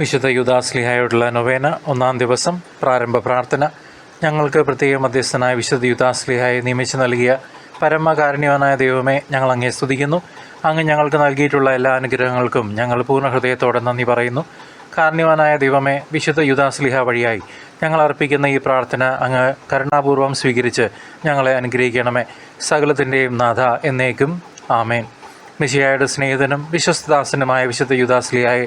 വിശുദ്ധ യുദാസ്ലിഹായോടുള്ള നൊവേന ഒന്നാം ദിവസം പ്രാരംഭ പ്രാർത്ഥന. ഞങ്ങൾക്ക് പ്രത്യേക മധ്യസ്ഥനായ വിശുദ്ധ യുദാസ്ലിഹായെ നിയമിച്ചു നൽകിയ പരമകാരുണ്യവാനായ ദൈവമേ ഞങ്ങൾ അങ്ങേ സ്തുതിക്കുന്നു. അങ്ങ് ഞങ്ങൾക്ക് നൽകിയിട്ടുള്ള എല്ലാ അനുഗ്രഹങ്ങൾക്കും ഞങ്ങൾ പൂർണ ഹൃദയത്തോടെ നന്ദി പറയുന്നു. കാരുണ്യവാനായ ദൈവമേ വിശുദ്ധ യുദാസ്ലിഹ വഴിയായി ഞങ്ങൾ അർപ്പിക്കുന്ന ഈ പ്രാർത്ഥന അങ്ങ് കരുണാപൂർവം സ്വീകരിച്ച് ഞങ്ങളെ അനുഗ്രഹിക്കണമേ. സകലത്തിന്റെയും നാഥ എന്നേക്കും. ആമേൻ. മിശിയായുടെ സ്നേഹിതനും വിശ്വസ്തദാസനുമായ വിശുദ്ധ യുദാസ്ലിയായെ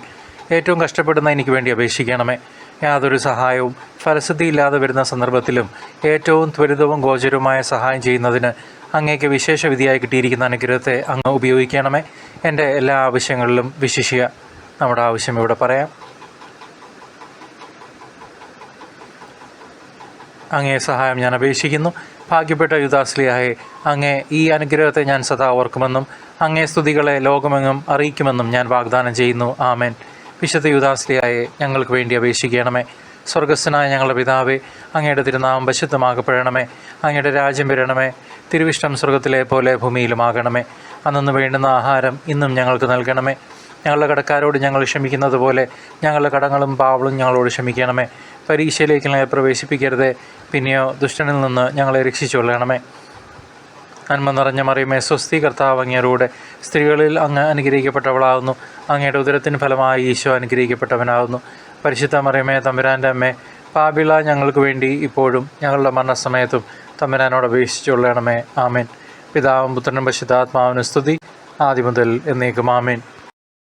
ഏറ്റവും കഷ്ടപ്പെടുന്ന എനിക്ക് വേണ്ടി അപേക്ഷിക്കണമേ. യാതൊരു സഹായവും ഫലസിദ്ധിയില്ലാതെ വരുന്ന സന്ദർഭത്തിലും ഏറ്റവും ത്വരിതവും ഗോചരവുമായ സഹായം ചെയ്യുന്നതിന് അങ്ങേക്ക് വിശേഷ വിധിയായി കിട്ടിയിരിക്കുന്ന അനുഗ്രഹത്തെ അങ്ങ് ഉപയോഗിക്കണമേ. എന്റെ എല്ലാ ആവശ്യങ്ങളിലും വിശിഷ്യ നമ്മുടെ ആവശ്യം ഇവിടെ പറയാം. അങ്ങേ സഹായം ഞാൻ അപേക്ഷിക്കുന്നു. ഭാഗ്യപ്പെട്ട യുദാസ്ലിയായെ അങ്ങേ ഈ അനുഗ്രഹത്തെ ഞാൻ സദാ ഓർക്കുമെന്നും അങ്ങേ സ്തുതികളെ ലോകമെങ്ങും അറിയിക്കുമെന്നും ഞാൻ വാഗ്ദാനം ചെയ്യുന്നു. ആമേൻ. വിശുദ്ധ യുദാസ്ലിയായെ ഞങ്ങൾക്ക് വേണ്ടി അപേക്ഷിക്കണമേ. സ്വർഗസ്വനായ ഞങ്ങളുടെ പിതാവേ അങ്ങയുടെ തിരുനാമം പശുദ്ധമാകപ്പെടണമേ അങ്ങയുടെ രാജ്യം വരണമേ. തിരുവിഷ്ടം സ്വർഗത്തിലെ പോലെ ഭൂമിയിലുമാകണമേ. അന്നു വേണ്ടുന്ന ആഹാരം ഇന്നും ഞങ്ങൾക്ക് നൽകണമേ. ഞങ്ങളുടെ കടക്കാരോട് ഞങ്ങൾ ക്ഷമിക്കുന്നത് പോലെ ഞങ്ങളുടെ കടങ്ങളും പാവളും ഞങ്ങളോട് ക്ഷമിക്കണമേ. പരീക്ഷയിലേക്ക് ഞങ്ങളെ പ്രവേശിപ്പിക്കരുതേ. പിന്നെയോ ദുഷ്ടനിൽ നിന്ന് ഞങ്ങളെ രക്ഷിച്ചുകൊള്ളണമേ. നന്മ നിറഞ്ഞ മറിയമേ സ്വസ്തി കർത്താവ് അങ്ങേരൂടെ. സ്ത്രീകളിൽ അങ്ങ് അനുഗ്രഹിക്കപ്പെട്ടവളാകുന്നു അങ്ങയുടെ ഉദരത്തിന് ഫലമായി ഈശോ അനുഗ്രഹിക്കപ്പെട്ടവനാകുന്നു പരിശുദ്ധ മറിയമേ തമ്പുരാന്റെ അമ്മേ പാപിള ഞങ്ങൾക്ക് വേണ്ടി ഇപ്പോഴും ഞങ്ങളുടെ മരണസമയത്തും തമ്പുരാനോട് അപേക്ഷിച്ചുകൊള്ളണമേ. ആമേൻ. പിതാവും പുത്രനും പശുദ്ധാത്മാവിന് സ്തുതി. ആദ്യം മുതൽ എന്നേക്കും. ആമേൻ.